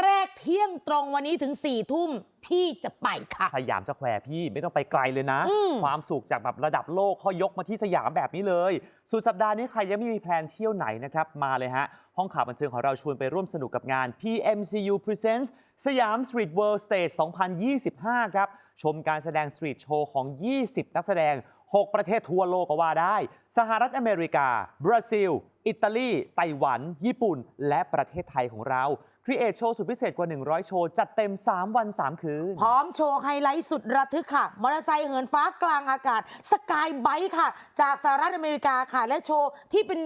แรกเที่ยงตรงวันนี้ถึง4ี่ทุ่มพี่จะไปค่ะ สยามสแควร์พี่ไม่ต้องไปไกลเลยนะ อืม ความสุขจากแบบระดับโลกเขายกมาที่สยามแบบนี้เลย สุดสัปดาห์นี้ใครยังไม่มีแพลนเที่ยวไหนนะครับ มาเลยฮะ ห้องข่าวบันเทิงของเราชวนไปร่วมสนุกกับงาน PMCU Presents สยาม Street World Stage 2025 ครับ ชมการแสดงสตรีทโชว์ของ 20 นักแสดง 6 ประเทศทั่วโลกก็ว่าได้ สหรัฐอเมริกา บราซิล อิตาลี ไต้หวัน ญี่ปุ่น และประเทศไทยของเราครีเอทโชว์สุดพิเศษกว่า 100 โชว์ จัดเต็ม 3 วัน 3 คืน พร้อมโชว์ไฮไลท์สุดระทึกค่ะ มอเตอร์ไซค์เหินฟ้ากลางอากาศ สกายไบค์ค่ะ จากสหรัฐอเมริกาค่ะ และโชว์ที่เป็น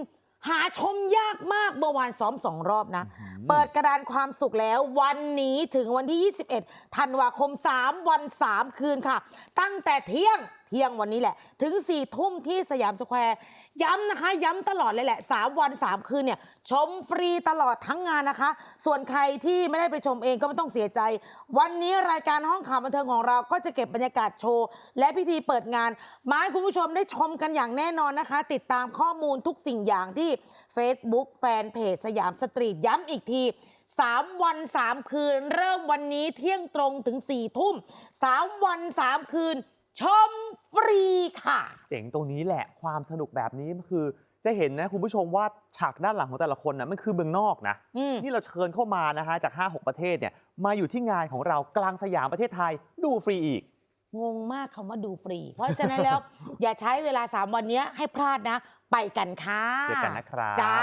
หาชมยากมากเมื่อวานซ้อมสองรอบนะ เปิดกระดานความสุขแล้ววันนี้ถึงวันที่ 21 ธันวาคม 3 วัน 3 คืนค่ะ ตั้งแต่เที่ยงเที่ยงวันนี้แหละ ถึง4ทุ่มที่สยามสแควร์ ย้ำนะคะ ย้ำตลอดเลยแหละ 3 วัน 3 คืนเนี่ย ชมฟรีตลอดทั้งงานนะคะ ส่วนใครที่ไม่ได้ไปชมเองก็ไม่ต้องเสียใจ วันนี้รายการห้องข่าวบันเทิงของเราก็จะเก็บบรรยากาศโชว์ และพิธีเปิดงาน มาให้คุณผู้ชมได้ชมกันอย่างแน่นอนนะคะ ติดตามข้อมูลทุกสิ่งอย่างที่ Facebook แฟนเพจสยามสตรีทย้ำอีกที3 วัน 3 คืน เริ่มวันนี้เที่ยงตรงถึง 4 ทุ่ม 3 วัน 3 คืน ชมฟรีค่ะ เจ๋งตรงนี้แหละความสนุกแบบนี้คือ จะเห็นนะคุณผู้ชมว่าฉากด้านหลังของแต่ละคนนะมันคือเมืองนอกนะ อืม นี่เราเชิญเข้ามานะฮะจาก 5-6 ประเทศเนี่ยมาอยู่ที่งานของเรากลางสยามประเทศไทยดูฟรีอีก งงมากคำว่าดูฟรี เพราะฉะนั้นแล้ว อย่าใช้เวลา 3 วันเนี้ยให้พลาดนะ ไปกันค่ะเจอกันนะครับ จ้า